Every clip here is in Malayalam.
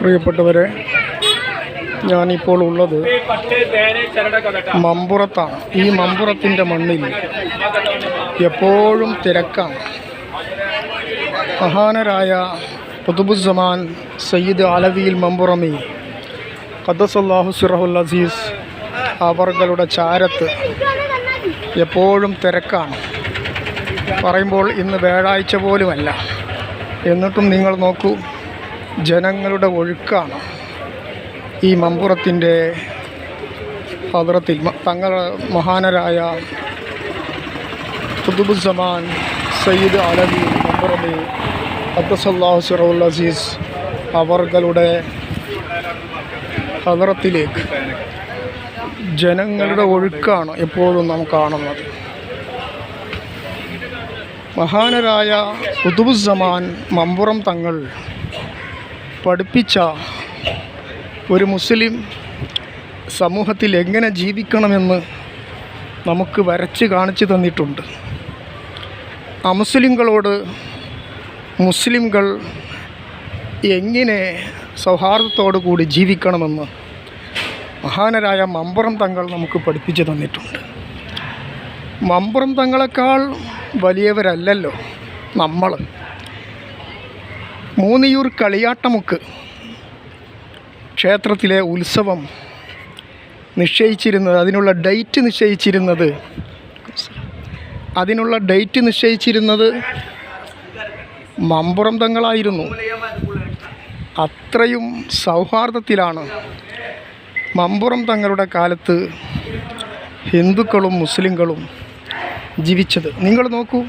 പ്രിയപ്പെട്ടവരെ ഞാനിപ്പോൾ ഉള്ളത് മമ്പുറത്താണ്. ഈ മമ്പുറത്തിന്റെ മണ്ണിൽ എപ്പോഴും തിരക്കാണ്. മഹാനരായ കുതുബുസമാൻ സയ്യിദ് അലവിയിൽ മമ്പുറമി ഖദ്ദസല്ലാഹു സിറഹുൽ അസീസ് അവർകളുടെ ചാരത്ത് എപ്പോഴും തിരക്കാണ്. പറയുമ്പോൾ ഇന്ന് വ്യാഴാഴ്ച പോലുമല്ല. എന്നിട്ടും നിങ്ങൾ നോക്കൂ ജനങ്ങളുടെ ഒഴുക്കാണ്. ഈ മമ്പുറത്തിന്റെ ഹദ്രത്തിൽ തങ്ങൾ മഹാനരായ കുതുബുസമാൻ സയ്യിദ് അലവി മമ്പുറമി അബ്ദുസല്ലാഹു സിറവുൽ അസീസ് അവർകളുടെ ഹദ്രത്തിലേക്ക് ജനങ്ങളുടെ ഒഴുക്കാണ് എപ്പോഴും നാം കാണുന്നത്. മഹാനരായ കുതുബുസമാൻ മമ്പുറം തങ്ങൾ പഠിപ്പിച്ച ഒരു മുസ്ലിം സമൂഹത്തിൽ എങ്ങനെ ജീവിക്കണമെന്ന് നമുക്ക് വരച്ച് കാണിച്ചു തന്നിട്ടുണ്ട്. അമുസ്ലിങ്ങളോട് മുസ്ലിംകൾ എങ്ങനെ സൗഹാർദ്ദത്തോടു കൂടി ജീവിക്കണമെന്ന് മഹാനരായ മമ്പുറം തങ്ങൾ നമുക്ക് പഠിപ്പിച്ചു തന്നിട്ടുണ്ട്. മമ്പുറം തങ്ങളെക്കാൾ വലിയവരല്ലല്ലോ നമ്മൾ. മൂന്നിയൂർ കളിയാട്ടമുക്ക്. ക്ഷേത്രത്തിലെ ഉത്സവം നിശ്ചയിച്ചിരുന്നത് അതിനുള്ള ഡേറ്റ് നിശ്ചയിച്ചിരുന്നത് അതിനുള്ള ഡേറ്റ് നിശ്ചയിച്ചിരുന്നത് മമ്പുറം തങ്ങളായിരുന്നു. അത്രയും സൗഹാർദ്ദത്തിലാണ് മമ്പുറം തങ്ങളുടെ കാലത്ത് ഹിന്ദുക്കളും മുസ്ലിങ്ങളും ജീവിച്ചത്. നിങ്ങൾ നോക്കൂ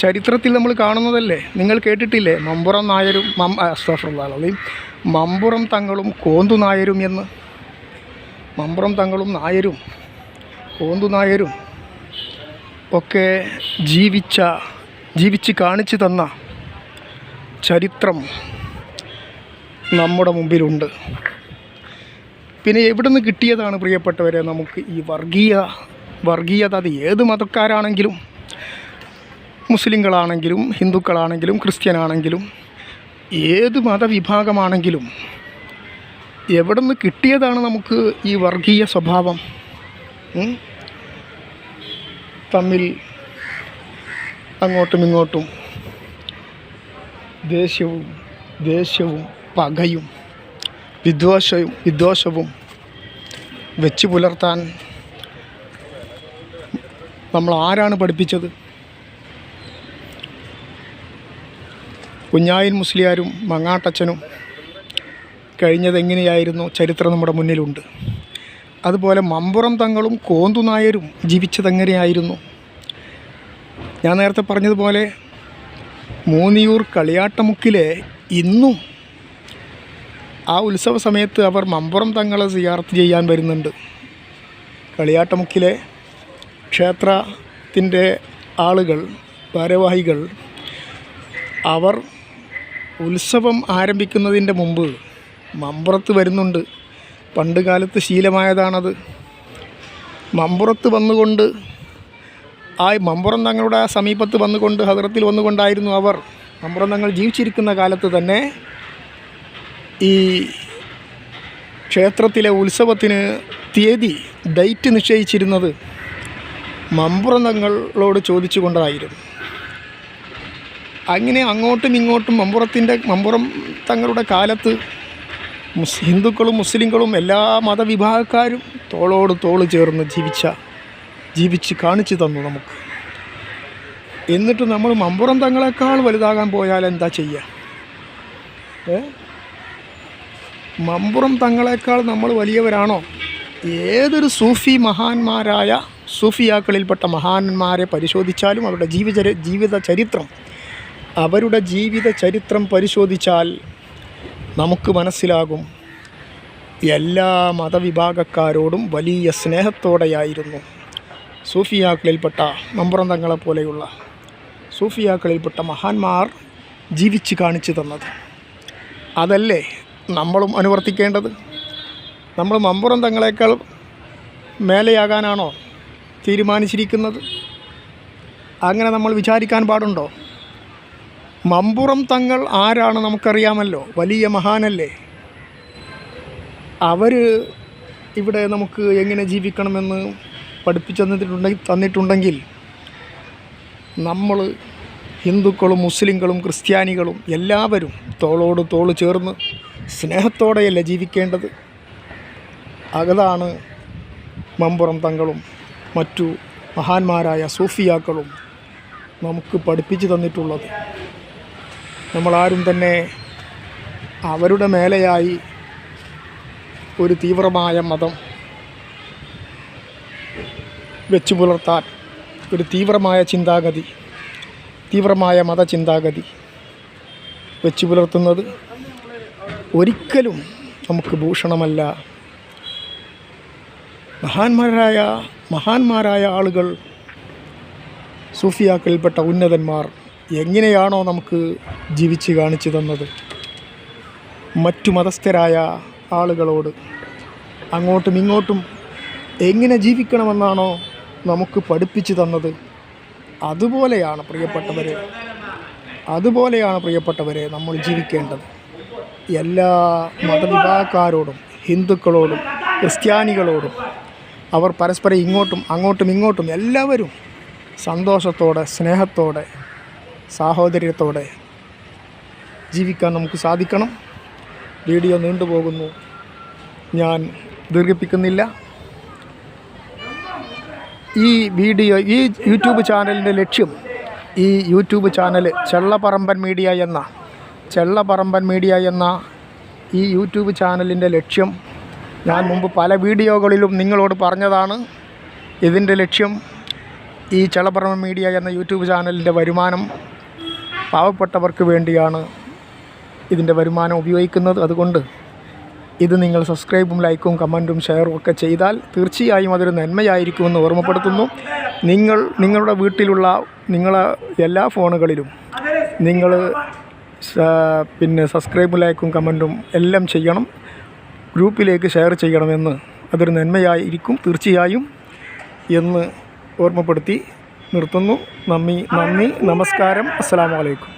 ചരിത്രത്തിൽ നമ്മൾ കാണുന്നതല്ലേ? നിങ്ങൾ കേട്ടിട്ടില്ലേ? മമ്പുറം നായരും മം അസ്തഫറുള്ളി മമ്പുറം തങ്ങളും കോന്തു നായരും എന്ന്. മമ്പുറം തങ്ങളും നായരും കോന്തു നായരും ഒക്കെ ജീവിച്ച ജീവിച്ച് കാണിച്ചു തന്ന ചരിത്രം നമ്മുടെ മുമ്പിലുണ്ട്. പിന്നെ എവിടുന്ന് കിട്ടിയതാണ് പ്രിയപ്പെട്ടവരെ നമുക്ക് ഈ വർഗീയ വർഗീയത അത് ഏത് മതക്കാരാണെങ്കിലും മുസ്ലിങ്ങളാണെങ്കിലും ഹിന്ദുക്കളാണെങ്കിലും ക്രിസ്ത്യനാണെങ്കിലും ഏത് മതവിഭാഗമാണെങ്കിലും എവിടെ നിന്ന് കിട്ടിയതാണ് നമുക്ക് ഈ വർഗീയ സ്വഭാവം? തമ്മിൽ അങ്ങോട്ടും ഇങ്ങോട്ടും ദേഷ്യവും ദേഷ്യവും പകയും വിദ്വേഷവും വിദ്വേഷവും വെച്ച് പുലർത്താൻ നമ്മൾ ആരാണ് പഠിപ്പിച്ചത് കുഞ്ഞായൻ മുസ്ലിയാരും മങ്ങാട്ടച്ചനും കഴിഞ്ഞതെങ്ങനെയായിരുന്നു ചരിത്രം നമ്മുടെ മുന്നിലുണ്ട്. അതുപോലെ മമ്പുറം തങ്ങളും കോന്തുനായരും ജീവിച്ചതെങ്ങനെയായിരുന്നു? ഞാൻ നേരത്തെ പറഞ്ഞതുപോലെ മൂന്നിയൂർ കളിയാട്ടമുക്കിലെ ഇന്നും ആ ഉത്സവ സമയത്ത് അവർ മമ്പുറം തങ്ങളെ സിയാർത്ത് ചെയ്യാൻ വരുന്നുണ്ട്. കളിയാട്ടമുക്കിലെ ക്ഷേത്രത്തിന്റെ ആളുകൾ ഭാരവാഹികൾ അവർ ഉത്സവം ആരംഭിക്കുന്നതിന്റെ മുമ്പ് മമ്പുറത്ത് വരുന്നുണ്ട്. പണ്ട് കാലത്ത് ശീലമായതാണത്. മമ്പുറത്ത് വന്നുകൊണ്ട് ആ മമ്പുറം തങ്ങളുടെ ആ സമീപത്ത് വന്നുകൊണ്ട് ഹദ്രത്തിൽ വന്നുകൊണ്ടായിരുന്നു അവർ മമ്പുറം തങ്ങൾ ജീവിച്ചിരിക്കുന്ന കാലത്ത് തന്നെ ഈ ക്ഷേത്രത്തിലെ ഉത്സവത്തിന് തീയതി ഡേറ്റ് നിശ്ചയിച്ചിരുന്നത് മമ്പുറം തങ്ങളോട് ചോദിച്ചുകൊണ്ടായിരുന്നു. അങ്ങനെ അങ്ങോട്ടും ഇങ്ങോട്ടും മമ്പുറത്തിന്റെ മമ്പുറം തങ്ങളുടെ കാലത്ത് മുസ് ഹിന്ദുക്കളും മുസ്ലിങ്ങളും എല്ലാ മതവിഭാഗക്കാരും തോളോട് തോൾ ചേർന്ന് ജീവിച്ച ജീവിച്ച് കാണിച്ചു തന്നു നമുക്ക്. എന്നിട്ട് നമ്മൾ മമ്പുറം തങ്ങളെക്കാൾ വലുതാകാൻ പോയാൽ എന്താ ചെയ്യുക ഏ? മമ്പുറം തങ്ങളെക്കാൾ നമ്മൾ വലിയവരാണോ? ഏതൊരു സൂഫി മഹാന്മാരായ സൂഫിയാക്കളിൽപ്പെട്ട മഹാന്മാരെ പരിശോധിച്ചാലും അവരുടെ ജീവിത ജീവിത ചരിത്രം അവരുടെ ജീവിത ചരിത്രം പരിശോധിച്ചാൽ നമുക്ക് മനസ്സിലാകും എല്ലാ മതവിഭാഗക്കാരോടും വലിയ സ്നേഹത്തോടെയായിരുന്നു സൂഫിയാക്കളിൽപ്പെട്ട മമ്പുറം തങ്ങളെ പോലെയുള്ള സൂഫിയാക്കളിൽപ്പെട്ട മഹാന്മാർ ജീവിച്ച് കാണിച്ചു തന്നത്. അതല്ലേ നമ്മളും അനുവർത്തിക്കേണ്ടത്? നമ്മൾ മമ്പുറം തങ്ങളെക്കാൾ മേലെയാകാനാണോ തീരുമാനിച്ചിരിക്കുന്നത്? അങ്ങനെ നമ്മൾ വിചാരിക്കാൻ പാടുണ്ടോ? മമ്പുറം തങ്ങൾ ആരാണ് നമുക്കറിയാമല്ലോ. വലിയ മഹാനല്ലേ. അവർ ഇവിടെ നമുക്ക് എങ്ങനെ ജീവിക്കണമെന്ന് പഠിപ്പിച്ചു തന്നിട്ടുണ്ടെങ്കിൽ തന്നിട്ടുണ്ടെങ്കിൽ നമ്മൾ ഹിന്ദുക്കളും മുസ്ലിങ്ങളും ക്രിസ്ത്യാനികളും എല്ലാവരും തോളോട് തോൾ ചേർന്ന് സ്നേഹത്തോടെയല്ല ജീവിക്കേണ്ടത്. അതാണ് മമ്പുറം തങ്ങളും മറ്റു മഹാന്മാരായ സൂഫിയാക്കളും നമുക്ക് പഠിപ്പിച്ചു തന്നിട്ടുള്ളത്. നമ്മളാരും തന്നെ അവരുടെ മേലെയായി ഒരു തീവ്രമായ മതം വെച്ചു പുലർത്താൻ ഒരു തീവ്രമായ ചിന്താഗതി തീവ്രമായ മതചിന്താഗതി വെച്ചു പുലർത്തുന്നത് ഒരിക്കലും നമുക്ക് ഭൂഷണമല്ല. മഹാന്മാരായ മഹാന്മാരായ ആളുകൾ സൂഫിയാക്കളിൽപ്പെട്ട ഉന്നതന്മാർ എങ്ങനെയാണോ നമുക്ക് ജീവിച്ച് കാണിച്ചു തന്നത്. മറ്റു മതസ്ഥരായ ആളുകളോട് അങ്ങോട്ടും ഇങ്ങോട്ടും എങ്ങനെ ജീവിക്കണമെന്നാണോ നമുക്ക് പഠിപ്പിച്ചു തന്നത്. അതുപോലെയാണ് പ്രിയപ്പെട്ടവരെ അതുപോലെയാണ് പ്രിയപ്പെട്ടവരെ നമ്മൾ ജീവിക്കേണ്ടത്. എല്ലാ മതവിഭാഗക്കാരോടും ഹിന്ദുക്കളോടും ക്രിസ്ത്യാനികളോടും അവർ പരസ്പരം ഇങ്ങോട്ടും അങ്ങോട്ടും ഇങ്ങോട്ടും എല്ലാവരും സന്തോഷത്തോടെ സ്നേഹത്തോടെ സാഹോദര്യത്തോടെ ജീവിക്കാൻ നമുക്ക് സാധിക്കണം. വീഡിയോ നീണ്ടുപോകുന്നു ഞാൻ ദീർഘിപ്പിക്കുന്നില്ല. ഈ വീഡിയോ ഈ യൂട്യൂബ് ചാനലിന്റെ ലക്ഷ്യം ഈ യൂട്യൂബ് ചാനൽ ചെള്ളപ്പറമ്പൻ മീഡിയ എന്ന ചെള്ളപ്പറമ്പൻ മീഡിയ എന്ന ഈ യൂട്യൂബ് ചാനലിന്റെ ലക്ഷ്യം ഞാൻ മുമ്പ് പല വീഡിയോകളിലും നിങ്ങളോട് പറഞ്ഞതാണ്. ഇതിന്റെ ലക്ഷ്യം ഈ ചെള്ളപ്പറമ്പൻ മീഡിയ എന്ന യൂട്യൂബ് ചാനലിന്റെ വരുമാനം പാവപ്പെട്ടവർക്ക് വേണ്ടിയാണ് ഇതിന്റെ വരുമാനം ഉപയോഗിക്കുന്നത്. അതുകൊണ്ട് ഇത് നിങ്ങൾ സബ്സ്ക്രൈബും ലൈക്കും കമന്റും ഷെയറും ഒക്കെ ചെയ്താൽ തീർച്ചയായും അതൊരു നന്മയായിരിക്കുമെന്ന് ഓർമ്മപ്പെടുത്തുന്നു. നിങ്ങൾ നിങ്ങളുടെ വീട്ടിലുള്ള നിങ്ങളെ എല്ലാ ഫോണുകളിലും നിങ്ങൾ പിന്നെ സബ്സ്ക്രൈബും ലൈക്കും കമന്റും എല്ലാം ചെയ്യണം. ഗ്രൂപ്പിലേക്ക് ഷെയർ ചെയ്യണമെന്ന് അതൊരു നന്മയായിരിക്കും തീർച്ചയായും എന്ന് ഓർമ്മപ്പെടുത്തി നിർത്തുന്നു. നന്ദി നന്ദി നമസ്കാരം. അസ്സാം അലൈക്കും.